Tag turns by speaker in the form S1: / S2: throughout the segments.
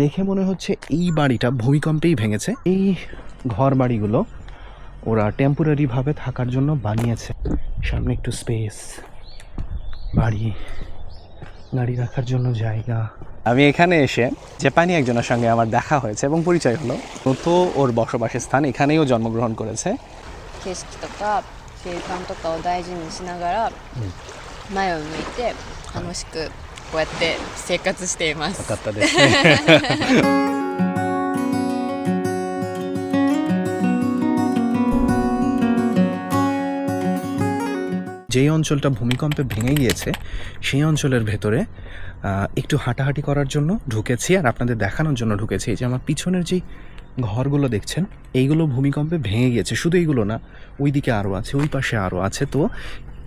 S1: দেখে মনে হচ্ছে এই বাড়িটা ভূমিকম্পেই ভেঙেছে এই ঘর বাড়িগুলো ওরা টেম্পোরারি ভাবে থাকার জন্য বানিয়েছে সামনে একটু স্পেস বাড়ি গাড়ি রাখার জন্য জায়গা আমি এখানে এসে জাপানি একজনের সঙ্গে আমার দেখা হয়েছে এবং পরিচয় হলো ও তো ওর বসবাসের স্থান এখানেই ও জন্মগ্রহণ করেছে
S2: 景色とか景観とかを大事にしながら前を向いて楽しく こうやって生活しています。
S1: かったですね যেই অঞ্চলটা ভূমিকম্পে ভেঙে গিয়েছে সেই অঞ্চলের ভেতরে আহ, একটু হাঁটাহাঁটি করার জন্য ঢুকেছি আর আপনাদের দেখানোর জন্য ঢুকেছি এই যে আমার পিছনের যেই ঘরগুলো দেখছেন এইগুলো ভূমিকম্পে ভেঙে গিয়েছে শুধু এইগুলো না ওইদিকে আরও আছে ওই পাশে আরও আছে তো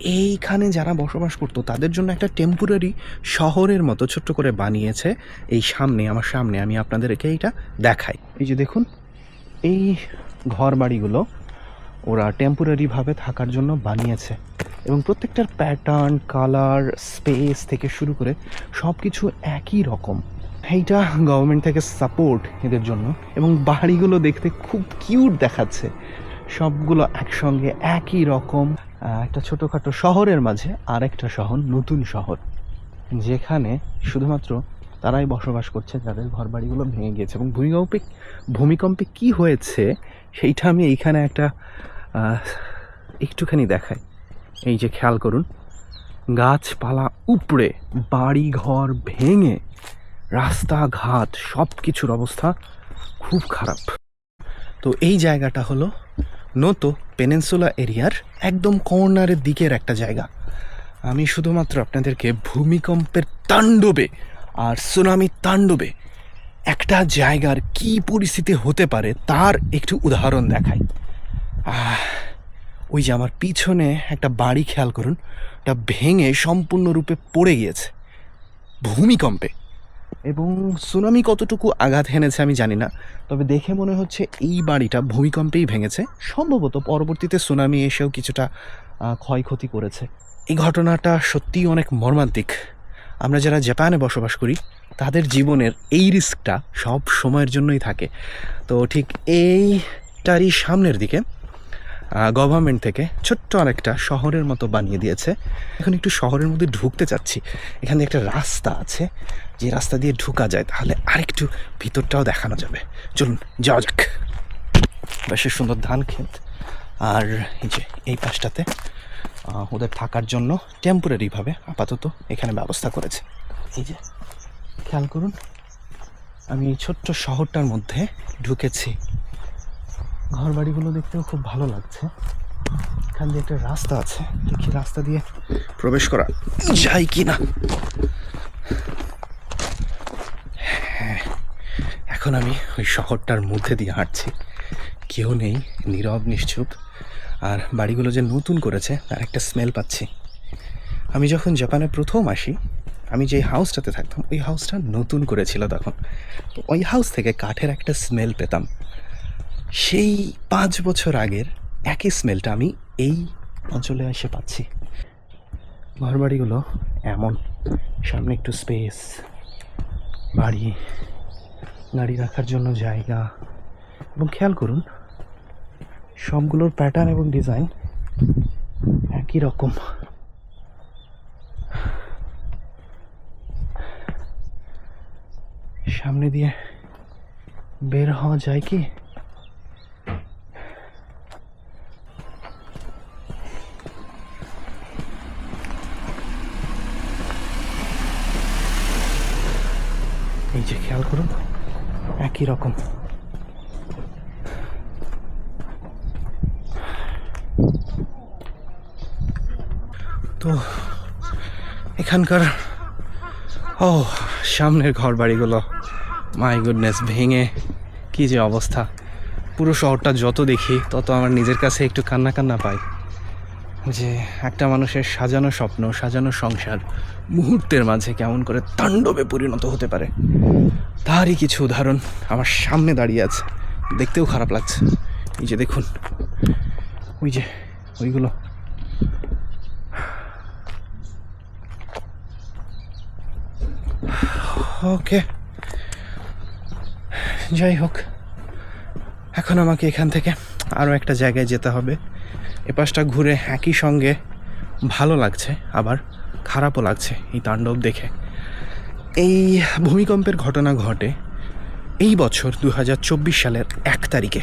S1: এইখানে যারা বসবাস করতো, তাদের জন্য একটা টেম্পোরারি শহরের মতো ছোট্ট করে বানিয়েছে এই সামনে, আমার সামনে। আমি আপনাদেরকে এইটা দেখাই। এই যে দেখুন, এই ঘর বাড়িগুলো ওরা টেম্পোরারিভাবে থাকার জন্য বানিয়েছে। এবং প্রত্যেকটার প্যাটার্ন কালার স্পেস থেকে শুরু করে সব কিছু একই রকম। এইটা গভর্নমেন্ট থেকে সাপোর্ট এদের জন্য। এবং বাড়িগুলো দেখতে খুব কিউট দেখাচ্ছে। সবগুলো একসঙ্গে একই রকম একটা ছোটোখাটো শহরের মাঝে আর একটা শহর, নতুন শহর, যেখানে শুধুমাত্র তারাই বসবাস করছে, যাদের ঘর বাড়িগুলো ভেঙে গিয়েছে এবং ভূমিকম্পে ভূমিকম্পে কি হয়েছে সেইটা আমি এইখানে একটা একটুখানি দেখাই। এই যে খেয়াল করুন, গাছপালা উপড়ে বাড়ি ঘর ভেঙে, রাস্তাঘাট সব কিছুর অবস্থা খুব খারাপ। তো এই জায়গাটা হলো নতো পেনেন্সুলা এরিয়ার একদম কর্নারের দিকের একটা জায়গা। আমি শুধুমাত্র আপনাদেরকে ভূমিকম্পের তাণ্ডবে আর সুনামি তাণ্ডবে একটা জায়গার কি পরিস্থিতি হতে পারে তার একটু উদাহরণ দেখাই। ওই যে আমার পিছনে একটা বাড়ি খেয়াল করুন, ওটা ভেঙে সম্পূর্ণরূপে পড়ে গিয়েছে। ভূমিকম্পে। এবং সুনামি কতটুকু আঘাত হেনেছে আমি জানি না, তবে দেখে মনে হচ্ছে এই বাড়িটা ভূমিকম্পেই ভেঙেছে। সম্ভবত পরবর্তীতে সুনামি এসেও কিছুটা ক্ষয়ক্ষতি করেছে। এই ঘটনাটা সত্যিই অনেক মর্মান্তিক। আমরা যারা জাপানে বসবাস করি, তাদের জীবনের এই রিস্কটা সব সময়ের জন্যই থাকে। তো ঠিক এইটারই সামনের দিকে গভর্নমেন্ট থেকে ছোট্ট আরেকটা শহরের মতো বানিয়ে দিয়েছে। এখন একটু শহরের মধ্যে ঢুকতে চাচ্ছি। এখানে একটা রাস্তা আছে। যে রাস্তা দিয়ে ঢুকা যায়, তাহলে আরেকটু ভিতরটাও দেখানো যাবে। চলুন, যাওয়া যাক। বেশ সুন্দর ধান ক্ষেত। আর এই যে এই পাশটাতে ওদের থাকার জন্য টেম্পোরারিভাবে আপাতত এখানে ব্যবস্থা করেছে। এই যে, খেয়াল করুন, আমি এই ছোট্ট শহরটার মধ্যে ঢুকেছি। ঘর বাড়িগুলো দেখতেও খুব ভালো লাগছে। এখান দিয়ে একটা রাস্তা আছে। দেখি রাস্তা দিয়ে প্রবেশ করা যায় কি না হ্যাঁ, এখন আমি ওই শহরটার মধ্যে দিয়ে হাঁটছি। কেউ নেই নীরব নিশ্চুপ। আর বাড়িগুলো যে নতুন করেছে তার একটা স্মেল পাচ্ছি। আমি যখন জাপানে প্রথম আসি আমি যে হাউসটাতে থাকতাম ওই হাউসটা নতুন করেছিল তখন। তো ওই হাউস থেকে কাঠের একটা স্মেল পেতাম। সেই পাঁচ বছর আগের একই স্মেলটা আমি এই অঞ্চলে এসে পাচ্ছি। ঘরবাড়িগুলো এমন। সামনে একটু স্পেস বাড়ি, গাড়ি রাখার জন্য জায়গা। এবং খেয়াল করুন, সবগুলোর প্যাটার্ন এবং ডিজাইন একই রকম। সামনে দিয়ে বের হওয়া যায় কি এই যে খেয়াল করুন একই রকম তো এখানকার, ও, সামনের ঘর বাড়িগুলো মাই গুডনেস ভেঙে কি যে অবস্থা। পুরো শহরটা যত দেখি, তত আমার নিজের কাছে একটু কান্না কান্না পাই। যে একটা মানুষের সাজানো স্বপ্ন, সাজানো সংসার মুহূর্তের মাঝে কেমন করে তাণ্ডবে পরিণত হতে পারে, তারই কিছু উদাহরণ আমার সামনে দাঁড়িয়ে আছে। দেখতেও খারাপ লাগছে। এই যে দেখুন, ওই যে, ওইগুলো। ওকে। যাই হোক, এখন আমাকে এখান থেকে আরও একটা জায়গায় যেতে হবে। এ পাশটা ঘুরে একই সঙ্গে ভালো লাগছে, আবার খারাপও লাগছে এই তাণ্ডব দেখে। এই ভূমিকম্পের ঘটনা ঘটে এই বছর দু হাজার চব্বিশ সালের এক তারিখে।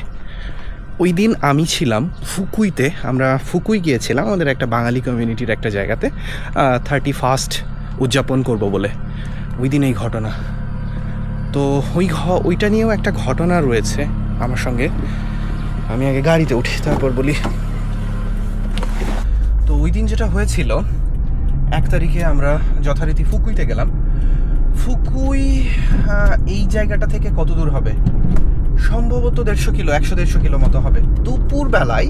S1: ওই দিন আমি ছিলাম ফুকুইতে, আমরা ফুকুই গিয়েছিলাম আমাদের একটা বাঙালি কমিউনিটির একটা জায়গাতে থার্টি ফার্স্ট উদযাপন করব বলে। ওই দিন এই ঘটনা। তো ওই ওইটা নিয়েও একটা ঘটনা রয়েছে আমার সঙ্গে। আমি আগে গাড়িতে উঠি, তারপর বলি ওই দিন যেটা হয়েছিল, এক তারিখে আমরা যথারীতি ফুকুইতে গেলাম। ফুকুই এই জায়গাটা থেকে কত দূর হবে? সম্ভবত দেড়শো কিলো, একশো দেড়শো কিলো মতো হবে। দুপুর বেলায়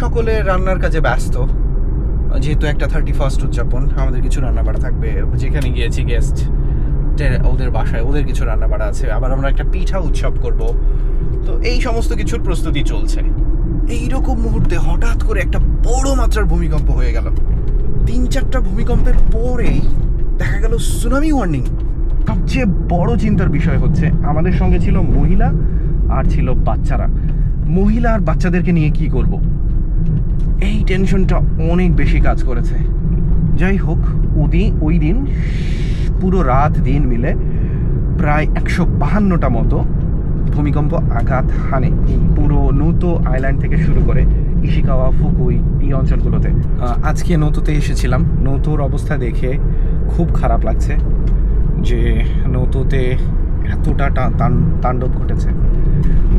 S1: সকলে রান্নার কাজে ব্যস্ত। যেহেতু একটা থার্টি ফার্স্ট উদযাপন, আমাদের কিছু রান্না বাড়া থাকবে। যেখানে গিয়েছি গেস্ট ওদের বাসায় ওদের কিছু রান্না বাড়া আছে। আবার আমরা একটা পিঠা উৎসব করব। তো এই সমস্ত কিছুর প্রস্তুতি চলছে। এই রকম মুহূর্তে হঠাৎ করে একটা বড় মাত্রার ভূমিকম্প হয়ে গেল। তিন চারটা ভূমিকম্পের পরেই দেখা গেল সুনামি ওয়ার্নিং সবচেয়ে বড় চিন্তার বিষয় হচ্ছে, আমাদের সঙ্গে ছিল মহিলা আর ছিল বাচ্চারা। মহিলা আর বাচ্চাদেরকে নিয়ে কি করব? এই টেনশনটা অনেক বেশি কাজ করেছে। যাই হোক ওদি ওই দিন, পুরো রাত দিন মিলে প্রায় একশো বাহান্নটা মতো ভূমিকম্প আঘাত হানে এই পুরো নৌতো আইল্যান্ড থেকে শুরু করে ইশিকাওয়া, ফুকুই এই অঞ্চলগুলোতে। আজকে নৌতোতে এসেছিলাম। নৌতোর অবস্থা দেখে খুব খারাপ লাগছে যে নৌতোতে এতটা তাণ্ডব ঘটেছে।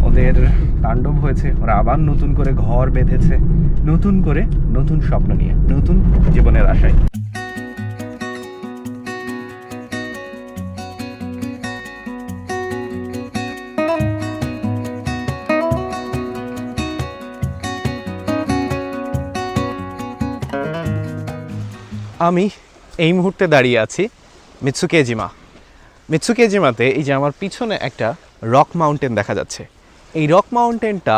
S1: ওদের তাণ্ডব হয়েছে, ওরা আবার নতুন করে ঘর বেঁধেছে, নতুন করে নতুন স্বপ্ন নিয়ে, নতুন জীবনের আশায়। আমি এই মুহূর্তে দাঁড়িয়ে আছি মিৎসুকেজিমা মিৎসুকেজিমাতে এই যে আমার পিছনে একটা রক মাউন্টেন দেখা যাচ্ছে। এই রক মাউন্টেনটা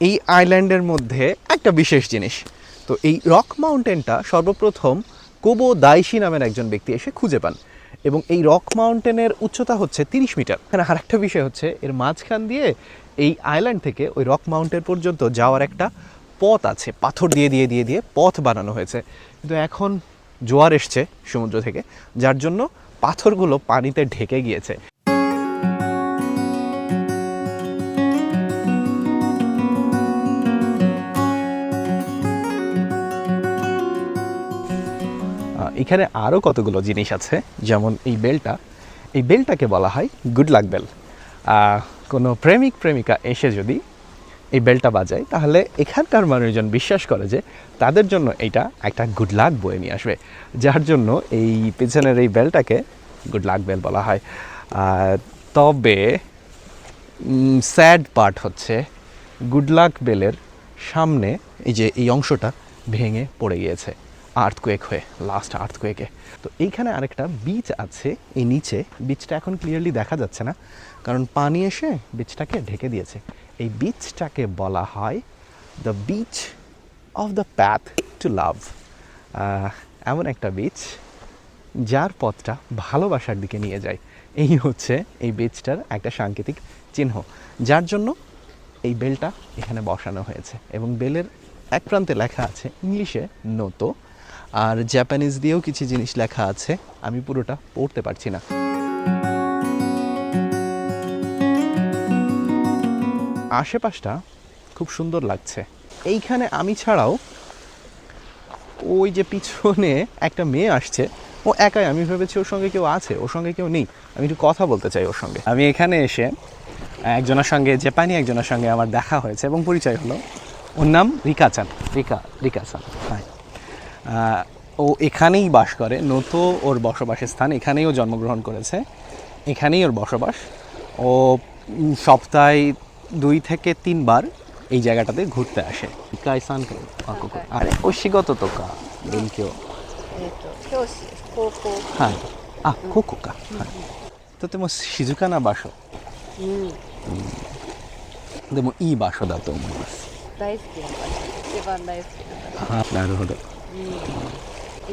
S1: এই আইল্যান্ডের মধ্যে একটা বিশেষ জিনিস। তো এই রক মাউন্টেনটা সর্বপ্রথম কোবো দাইশি নামের একজন ব্যক্তি এসে খুঁজে পান এবং এই রক মাউন্টেনের উচ্চতা হচ্ছে তিরিশ মিটার। এখানে আর একটা বিষয় হচ্ছে, এর মাঝখান দিয়ে এই আইল্যান্ড থেকে ওই রক মাউন্টেন পর্যন্ত যাওয়ার একটা পথ আছে, পাথর দিয়ে দিয়ে দিয়ে দিয়ে পথ বানানো হয়েছে। কিন্তু এখন জোয়ার এসছে সমুদ্র থেকে, যার জন্য পাথরগুলো পানিতে ঢেকে গিয়েছে। এখানে আরও কতগুলো জিনিস আছে, যেমন এই বেলটা। এই বেলটাকে বলা হয় গুড লাক বেল কোনো প্রেমিক, প্রেমিকা এসে যদি এই বেলটা বাজায়, তাহলে এখানকার মানুষজন বিশ্বাস করে যে তাদের জন্য এটা একটা গুড লাক বয়ে নিয়ে আসবে। যার জন্য এই পিছনের এই বেলটাকে গুড লাক বেল বলা হয়। তবে স্যাড পার্ট হচ্ছে গুড লাক বেলের সামনে এই যে এই অংশটা ভেঙে পড়ে গিয়েছে আর্থকুয়েক হয়ে লাস্ট আর্থকুয়েকে তো এইখানে আরেকটা বিচ আছে, এই নিচে। বিচটা এখন ক্লিয়ারলি দেখা যাচ্ছে না, কারণ পানি এসে বিচটাকে ঢেকে দিয়েছে। এই বিচটাকে বলা হয় the beach of the path to love এমন একটা বিচ যার পথটা ভালোবাসার দিকে নিয়ে যায়। এই হচ্ছে এই বিচটার একটা সাংকেতিক চিহ্ন, যার জন্য এই বেলটা এখানে বসানো হয়েছে এবং বেলের এক প্রান্তে লেখা আছে ইংলিশে নতো আর জাপানিজ দিয়েও কিছু জিনিস লেখা আছে, আমি পুরোটা পড়তে পারছি না। আশেপাশটা খুব সুন্দর লাগছে। এইখানে আমি ছাড়াও ওই যে পিছনে একটা মেয়ে আসছে, ও একাই, আমি ভেবেছি ওর সঙ্গে কেউ আছে, ওর সঙ্গে কেউ নেই। আমি একটু কথা বলতে চাই ওর সঙ্গে। আমি এখানে এসে একজনের সঙ্গে জাপানি একজনের সঙ্গে আমার দেখা হয়েছে এবং পরিচয় হলো। ওর নাম রিকা চান রিকা রিকা চান হ্যাঁ ও এখানেই বাস করে, নত ওর বসবাসের স্থান, এখানেই ও জন্মগ্রহণ করেছে। এখানেই ওর বসবাস। ও সপ্তাহে দুই থেকে তিনবার এই জায়গাটাতে ঘুরতে আসে কাইসান আরে ওশিগত তো কা বেনকিও
S2: えっ、と教師です高校
S1: はいあここか、はい、とても静かな場所
S2: うん
S1: でもいい場所だと思います
S2: 大好きな場所一番大好きな場所
S1: あなるほど
S2: うん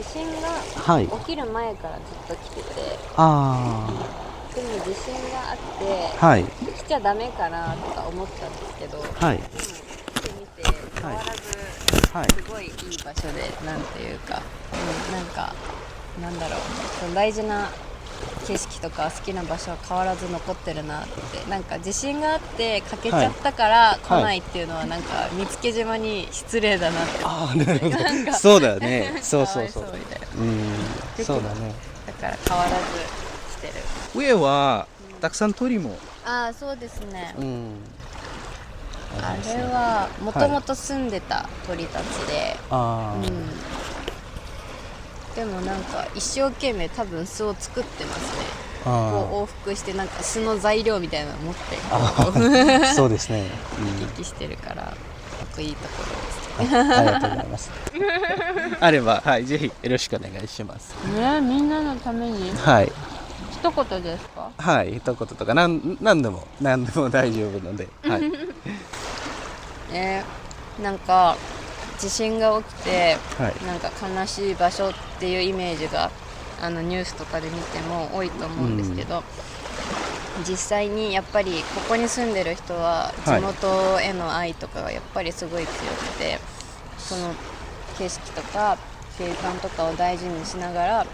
S2: 地震が
S1: はい
S2: 起きる前からずっと来てて
S1: あ
S2: 逆に自信があって
S1: はい。
S2: 来ちゃダメかなとか思ったんですけど
S1: はい。
S2: 来てみて変わらず
S1: はい。
S2: すごいいい場所でなんていうか、うん、なんかなんだろう。その大事な景色とか好きな場所は変わらず残ってるなってなんか自信があってかけちゃったから来ないっていうのはなんか見附島に失礼だなって。
S1: ああなるほど。
S2: なんか
S1: そうだね。そうそうそう。
S2: かわいみたいな。
S1: うん。そうだね。
S2: だから変わらずしてる
S1: 上はたくさん鳥も。
S2: ああそうですね。
S1: うん。
S2: あれはもともと住んでた鳥たちで、
S1: あー。
S2: うん。でもなんか一生懸命多分巣を作ってますね。こう
S1: あ
S2: 往復してなんか巣の材料みたいなの持って。
S1: そうですね、
S2: 行き来してるからすごくいいとこ
S1: うん、あありがとうございます。あればはいぜひよろしくお願いします
S2: ろです。ねみんなのために。
S1: はい
S2: 一言ですか？
S1: はい一言とかなん何でも何でも大丈夫ので はい。
S2: え ーなんか地震が起きて
S1: はい。
S2: なんか悲しい場所っていうイメージがあのニュースとかで見ても多いと思うんですけど、実際にやっぱりここに住んでる人は地
S1: はい。
S2: 元への愛とかがやっぱりすごい強くて、その景色とか景観とかを大事にしながら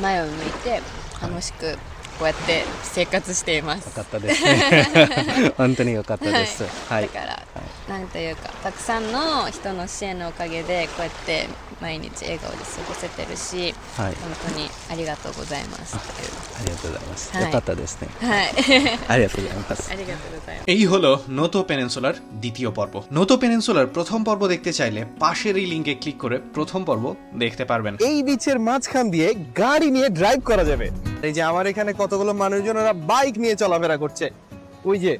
S2: 前を向いて楽しくこうやって生活しています。
S1: よかったですね。本当によかったです。はい。
S2: だから、なんというかたくさんの人の支援のおかげでこうやって毎日笑顔で過ごせてるし
S1: はい。
S2: 本当にありがとうございます。
S1: ありがとうございます、
S2: はい、
S1: よかったですね。
S2: はい。
S3: হলো দ্বিতীয় পর্ব। প্রথম পর্ব দেখতে চাইলে পাশের এই লিংকে ক্লিক করে প্রথম পর্ব দেখতে পারবেন।
S4: এই বিচের মাঝখান দিয়ে গাড়ি নিয়ে ড্রাইভ করা যাবে। এই যে আমার এখানে কতগুলো মানুষজনেরা বাইক নিয়ে চলাফেরা করছে। ওই যে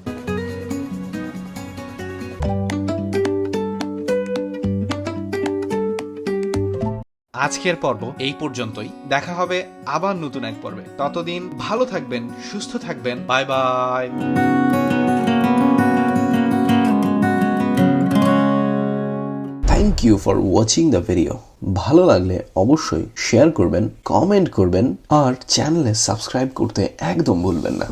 S3: আজকের পর্ব এই পর্যন্তই। দেখা হবে আবার নতুন এক পর্বে। ততদিন ভালো থাকবেন, সুস্থ থাকবেন। Bye bye.
S5: Thank you for watching the video ভালো লাগলে অবশ্যই শেয়ার করবেন কমেন্ট করবেন, আর চ্যানেলে সাবস্ক্রাইব করতে একদম ভুলবেন না।